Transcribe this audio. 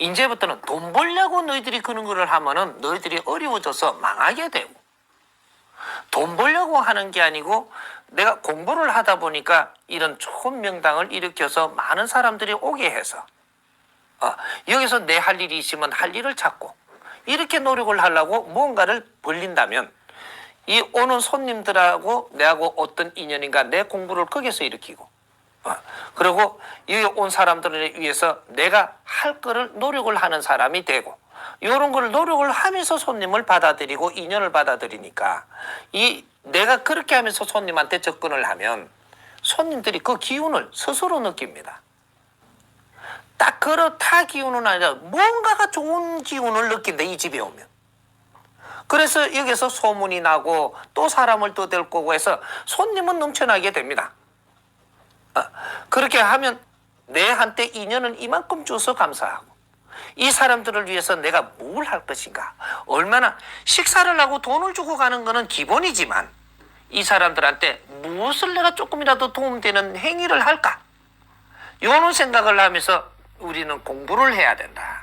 이제부터는 돈 벌려고 너희들이 그런 거를 하면은 너희들이 어려워져서 망하게 되고 돈 벌려고 하는 게 아니고 내가 공부를 하다 보니까 이런 좋은 명당을 일으켜서 많은 사람들이 오게 해서 어, 여기서 내 할 일이 있으면 할 일을 찾고 이렇게 노력을 하려고 뭔가를 벌린다면 이 오는 손님들하고 내하고 어떤 인연인가 내 공부를 거기서 일으키고 어, 그리고 여기 온 사람들을 위해서 내가 할 거를 노력을 하는 사람이 되고 이런 걸 노력을 하면서 손님을 받아들이고 인연을 받아들이니까 이 내가 그렇게 하면서 손님한테 접근을 하면 손님들이 그 기운을 스스로 느낍니다. 딱 그렇다 기운은 아니라 뭔가가 좋은 기운을 느낀다 이 집에 오면. 그래서 여기서 소문이 나고 또 사람을 또 될 거고 해서 손님은 넘쳐나게 됩니다. 어, 그렇게 하면 내 한테 인연은 이만큼 줘서 감사하고 이 사람들을 위해서 내가 뭘 할 것인가 얼마나 식사를 하고 돈을 주고 가는 거는 기본이지만 이 사람들한테 무엇을 내가 조금이라도 도움되는 행위를 할까 요런 생각을 하면서 우리는 공부를 해야 된다.